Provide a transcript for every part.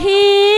พี่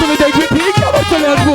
তুমি দেখবে ঠিক আবার চলে আসব।